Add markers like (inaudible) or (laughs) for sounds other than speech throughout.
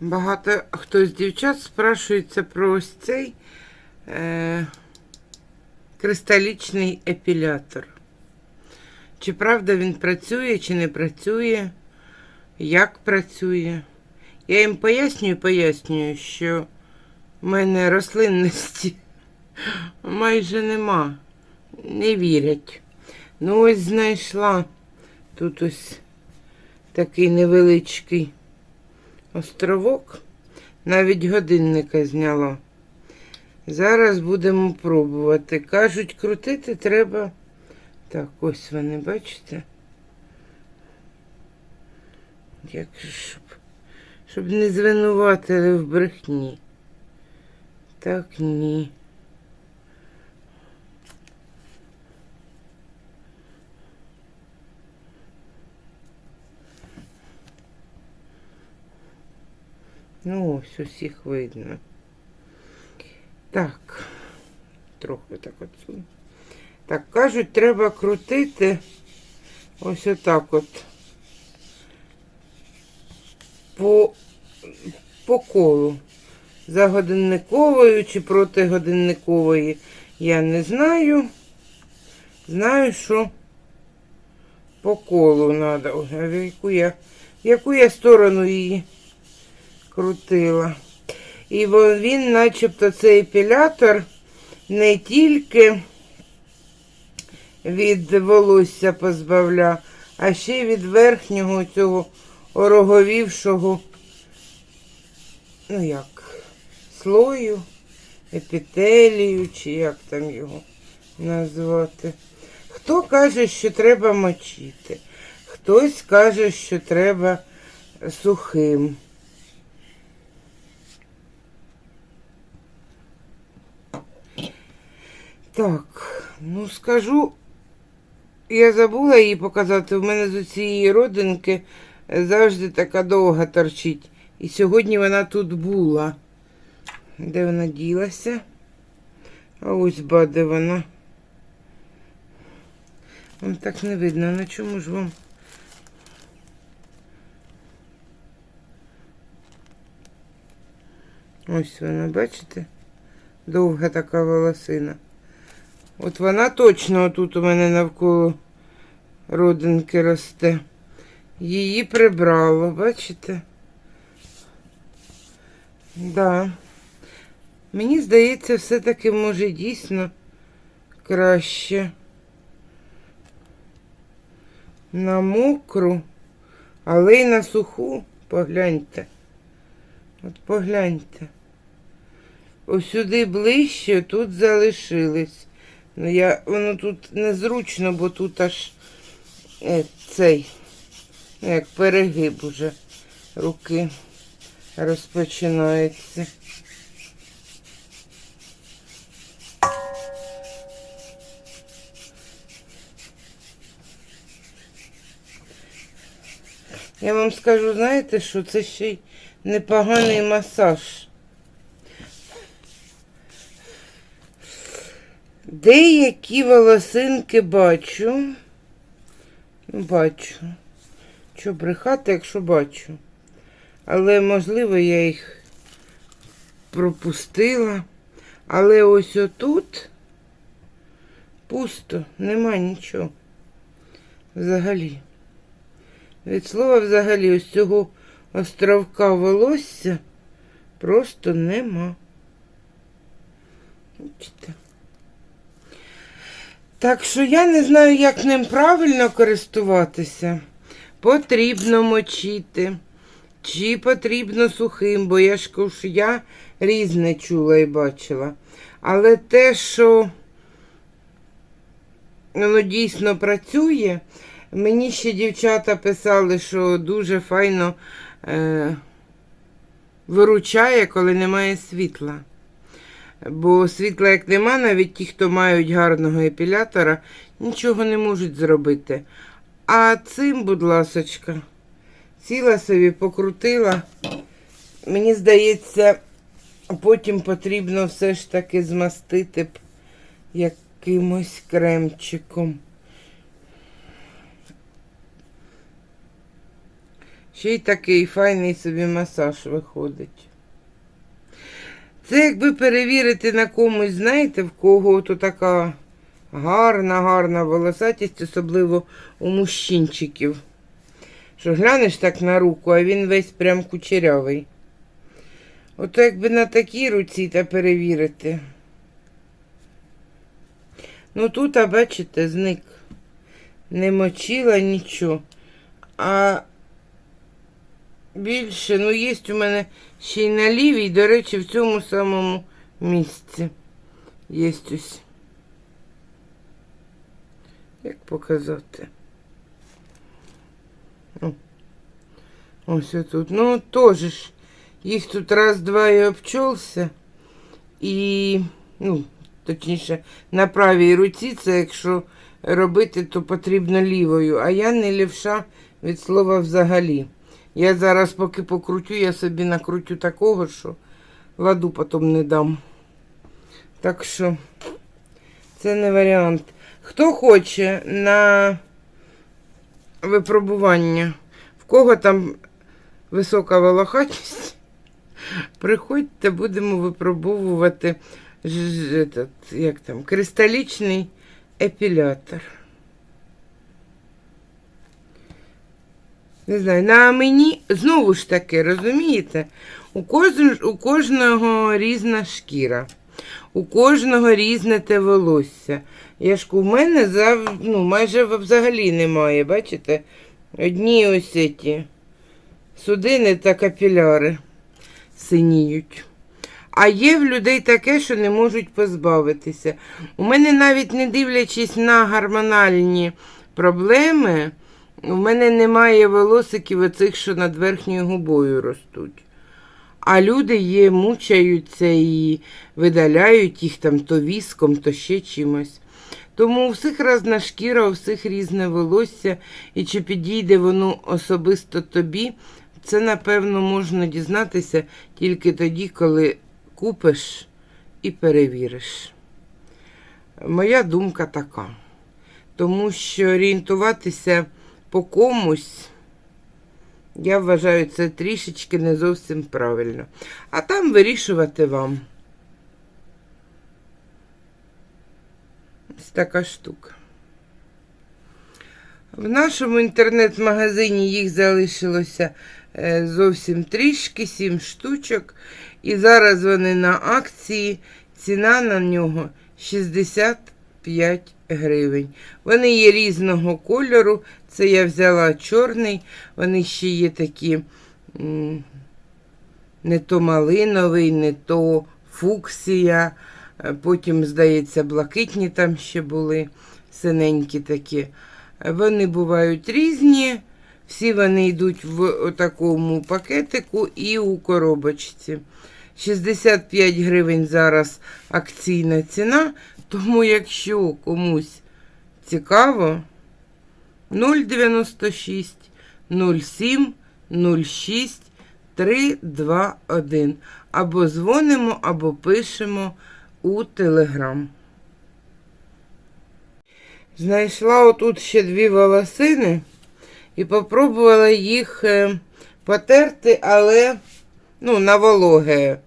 Багато хто з дівчат спрашується про ось цей е, кристалічний епілятор. Чи правда він працює, чи не працює, як працює. Я їм пояснюю, пояснюю, що в мене рослинності (laughs) майже нема. Не вірять. Ну, ось знайшла тут ось такий невеличкий островок. Навіть годинника зняла. Зараз будемо пробувати. Кажуть, крутити треба. Так, ось вони, бачите? Як щоб, щоб не звинуватили в брехні. Так, ні. Ну, ось усіх видно. Так, трохи так отсюди. Так, кажуть, треба крутити ось отак от. По, по колу. За годинниковою чи проти годинникової я не знаю. Знаю, що по колу треба. В яку я, в яку я сторону її крутила. І він, начебто, цей епілятор не тільки від волосся позбавля, а ще й від верхнього цього ороговівшого, ну як, слою, епітелію, чи як там його назвати. Хто каже, що треба мочити, хтось каже, що треба сухим. Так, ну скажу, я забула її показати. У мене з цієї родинки завжди така довга торчить. І сьогодні вона тут була. Де вона ділася? А ось ба, де вона. Вам так не видно. На чому ж вам? Ось вона, бачите? Довга така волосина. От вона точно тут у мене навколо родинки росте. Її прибрало, бачите? Да. Мені здається, все-таки може дійсно краще на мокру, але й на суху. Погляньте. От погляньте. Ось сюди ближче, тут залишились. Ну, я, воно тут незручно, бо тут аж е, цей, ну, як перегиб уже руки розпочинається. Я вам скажу, знаєте, що це ще й непоганий масаж. Деякі волосинки бачу. Ну, Бачу. Що брехати, якщо бачу. Але, можливо, я їх пропустила. Але ось отут пусто, нема нічого. Взагалі. Від слова взагалі ось цього островка волосся просто нема. Бачите? Так що я не знаю, як ним правильно користуватися. Потрібно мочити. Чи потрібно сухим, бо я ж кажу, я різне чула і бачила. Але те, що воно дійсно працює, мені ще дівчата писали, що дуже файно е, виручає, коли немає світла. Бо світла як нема, навіть ті, хто мають гарного епілятора, нічого не можуть зробити. А цим, будь ласочка, ціла собі покрутила. Мені здається, потім потрібно все ж таки змастити б якимось кремчиком. Ще й такий файний собі масаж виходить. Це якби перевірити на комусь, знаєте, в кого то така гарна, гарна волосатість, особливо у мужчинчиків. Що глянеш так на руку, а він весь прям кучерявий. Ото якби на такій руці та перевірити. Ну тут, а бачите, зник. Не мочила нічого. А більше, ну, є у мене ще й на лівій, до речі, в цьому самому місці. Є ось. Як показати? О. Ось тут. Ну, теж ж. Їх тут раз-два і обчолся. І, ну, точніше, на правій руці це якщо робити, то потрібно лівою. А я не лівша від слова взагалі. Я зараз, поки покрутю, я собі накрутю такого, що ладу потім не дам. Так що це не варіант. Хто хоче на випробування, в кого там висока волохатість, приходьте, будемо випробовувати этот, як там, кристалічний епілятор. Не знаю, на мені знову ж таки, розумієте, у, кожн, у кожного різна шкіра, у кожного різне те волосся. Я ж у мене зав, ну, майже взагалі немає, бачите? Одні ось ці судини та капіляри синіють. А є в людей таке, що не можуть позбавитися. У мене навіть не дивлячись на гормональні проблеми, у мене немає волосиків оцих, що над верхньою губою ростуть. А люди є, мучаються і видаляють їх там то віском, то ще чимось. Тому у всіх різна шкіра, у всіх різне волосся, і чи підійде воно особисто тобі, це, напевно, можна дізнатися тільки тоді, коли купиш і перевіриш. Моя думка така. Тому що орієнтуватися по комусь, я вважаю, це трішечки не зовсім правильно. А там вирішувати вам. Ось така штука. В нашому інтернет-магазині їх залишилося е, зовсім трішки, 7 штучок. І зараз вони на акції. Ціна на нього 65 гривень. Вони є різного кольору. Це я взяла чорний. Вони ще є такі не то малиновий, не то фуксія. Е, Потім, здається, блакитні там ще були, синенькі такі. Е, Вони бувають різні. Всі вони йдуть в такому пакетику і у коробочці. 65 гривень зараз акційна ціна. Тому, якщо комусь цікаво, 096 07 06 321. Або дзвонимо, або пишемо у Телеграм. Знайшла отут ще дві волосини і попробувала їх е, потерти, але ну, на вологе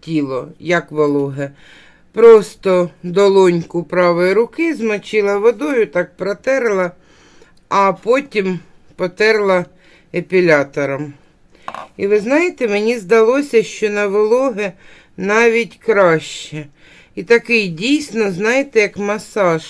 тіло, як вологе. Просто долоньку правої руки змочила водою, так протерла, а потім потерла епілятором. І ви знаєте, мені здалося, що на вологе навіть краще. І такий дійсно, знаєте, як масаж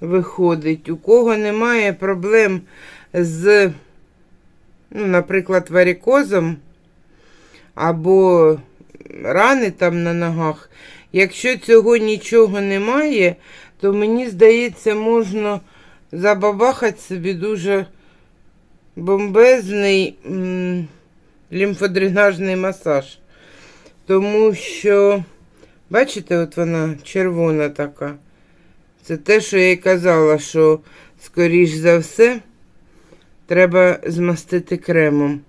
виходить. У кого немає проблем з, ну, наприклад, варикозом або рани там на ногах. Якщо цього нічого немає, то мені здається, можна забабахати собі дуже бомбезний м, лімфодренажний масаж. Тому що, бачите, от вона червона така. Це те, що я й казала, що, скоріш за все, треба змастити кремом.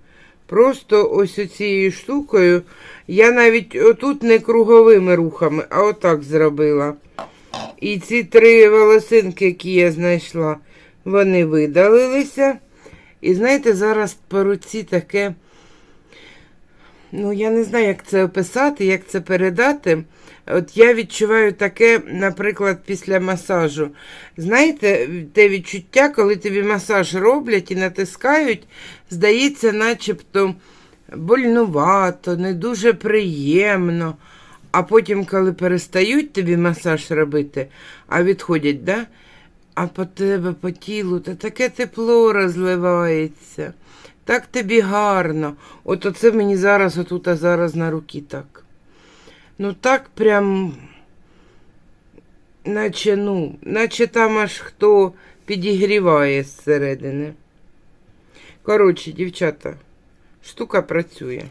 Просто ось оцією штукою я навіть отут не круговими рухами, а отак зробила. І ці три волосинки, які я знайшла, вони видалилися. І знаєте, зараз по руці таке. Ну, я не знаю, як це описати, як це передати. От я відчуваю таке, наприклад, після масажу. Знаєте, те відчуття, коли тобі масаж роблять і натискають, здається, начебто больнувато, не дуже приємно. А потім, коли перестають тобі масаж робити, а відходять, да? а по тебе, по тілу, та таке тепло розливається. Так тобі гарно. От оце мені зараз, отут, а зараз на руки так. Ну так прям, наче, ну, наче там аж хто підігріває зсередини. Коротше, дівчата, штука працює.